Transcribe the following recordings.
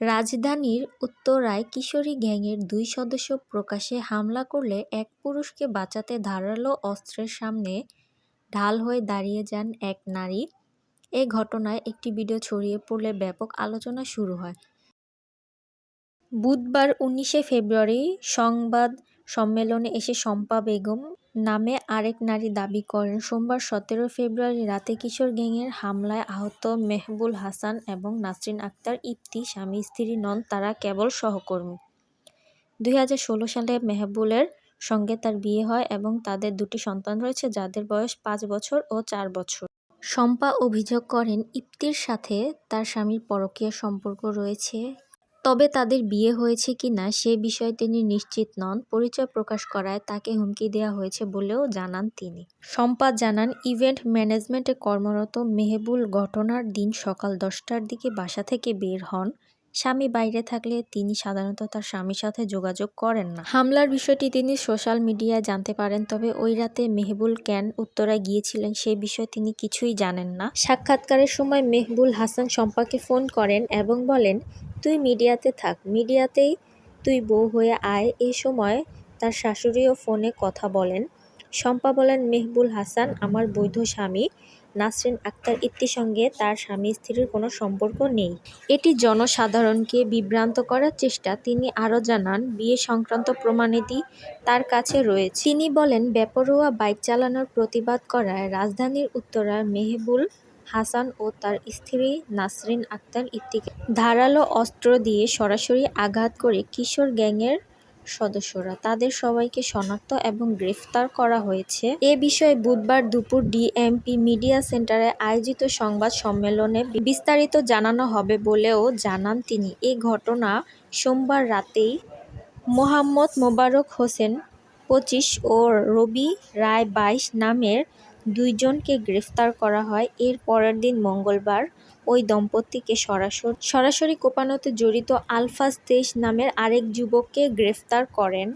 রাজধানীর উত্তরায় কিশোরী গ্যাংয়ের দুই সদস্য প্রকাশ্যে হামলা করলে এক পুরুষকে বাঁচাতে ধারালো অস্ত্রের সামনে ঢাল হয়ে দাঁড়িয়ে যান এক নারী। এ ঘটনায় একটি ভিডিও ছড়িয়ে পড়লে ব্যাপক আলোচনা শুরু হয়। বুধবার উনিশে ফেব্রুয়ারি সংবাদ সম্মেলনে এসে শম্পা বেগম নামে আরেক নারী দাবি করেন। সোমবার সতেরো ফেব্রুয়ারি রাতে কিশোর গ্যাংয়ের হামলায় আহত মেহবুল হাসান এবং নাসরিন আক্তার ইপ্তি স্বামী স্ত্রী নন, তারা কেবল সহকর্মী। দুই হাজার ষোলো সালে মেহবুলের সঙ্গে তার বিয়ে হয় এবং তাদের দুটি সন্তান রয়েছে, যাদের বয়স পাঁচ বছর ও চার বছর। শম্পা অভিযোগ করেন ইপ্তির সাথে তার স্বামীর পরকীয় সম্পর্ক রয়েছে তবে তাদের বিয়ে হয়েছে কিনা সে বিষয়ে তিনি নিশ্চিত নন। পরিচয় প্রকাশ করায় তাকে হুমকি দেওয়া হয়েছে বলেও জানান তিনি। সম্পাদ জানান, ইভেন্ট ম্যানেজমেন্টে কর্মরত মেহেবুল ঘটনার দিন সকাল দশটার দিকে বাসা থেকে বের হন। স্বামী বাইরে থাকলে তিনি সাধারণত তার স্বামীর সাথে যোগাযোগ করেন না। হামলার বিষয়টি তিনি সোশ্যাল মিডিয়ায় জানতে পারেন, তবে ওই রাতে মেহবুল কেন উত্তরায় গিয়েছিলেন সেই বিষয়ে তিনি কিছুই জানেন না। সাক্ষাৎকারের সময় মেহবুল হাসান শম্পাকে ফোন করেন এবং বলেন, তুই মিডিয়াতে থাক। মিডিয়াতেই তুই বউ হয়ে আয়। এ সময় তার শাশুড়িও ফোনে কথা বলেন। শম্পা বলেন, মেহবুল হাসান আমার বৈধ স্বামী। নাসরিন আক্তার ইত্তির সঙ্গে তার স্বামী স্ত্রীর কোনো সম্পর্ক নেই। এটি জনসাধারণকে বিভ্রান্ত করার চেষ্টা তিনি আরও জানান, বিয়ে সংক্রান্ত প্রমাণাদি তার কাছে রয়েছে। তিনি বলেন, বেপরোয়া বাইক চালানোর প্রতিবাদ করায় রাজধানীর উত্তরার মেহবুল হাসান ও তার স্ত্রী নাসরিন আক্তার ইত্তিকে ধারালো অস্ত্র দিয়ে সরাসরি আঘাত করে কিশোর গ্যাংয়ের সদস্যরা। তাদের সবাইকে শনাক্ত এবং গ্রেফতার করা হয়েছে। এ বিষয়ে বুধবার দুপুর ডিএমপি মিডিয়া সেন্টারে আয়োজিত সংবাদ সম্মেলনে বিস্তারিত জানানো হবে বলেও জানান তিনি। এ ঘটনা সোমবার রাতেই মোহাম্মদ মোবারক হোসেন পঁচিশ ও রবি রায় বাইশ নামের দুইজনকে গ্রেফতার করা হয়। এর পরের দিন মঙ্গলবার ওই দম্পতিকে সরাসরি সরাসরি কোপানোতে জড়িত আলফাজ তেইশ নামের আরেক যুবককে গ্রেফতার করেন।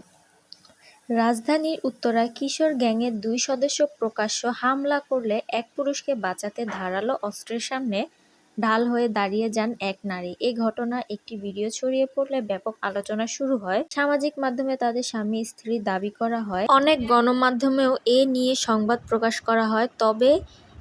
রাজধানীর উত্তরায় কিশোর গ্যাংয়ের দুই সদস্য প্রকাশ্য হামলা করলে এক পুরুষকে বাঁচাতে ধারালো অস্ত্রের সামনে ঢাল হয়ে দাঁড়িয়ে যান এক নারী। এ ঘটনার একটি ভিডিও ছড়িয়ে পড়লে ব্যাপক আলোচনা শুরু হয়। সামাজিক মাধ্যমে তাদের স্বামী, স্ত্রী দাবি করা হয়। অনেক গণমাধ্যমেও এ নিয়ে সংবাদ প্রকাশ করা হয়। তবে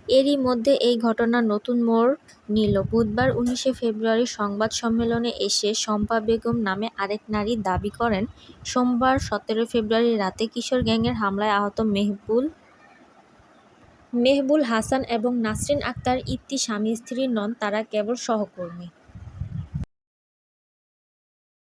এরই মধ্যে এই ঘটনা নতুন মোড় নিল। বুধবার উনিশে ফেব্রুয়ারি সংবাদ সম্মেলনে এসে শম্পা বেগম নামে আরেক নারী দাবি করেন, সোমবার সতেরো ফেব্রুয়ারি রাতে কিশোর গ্যাংয়ের হামলায় আহত মেহবুল মেহবুল হাসান এবং নাসরিন আক্তার ইত্তি স্বামী স্ত্রী নন, তারা কেবল সহকর্মী।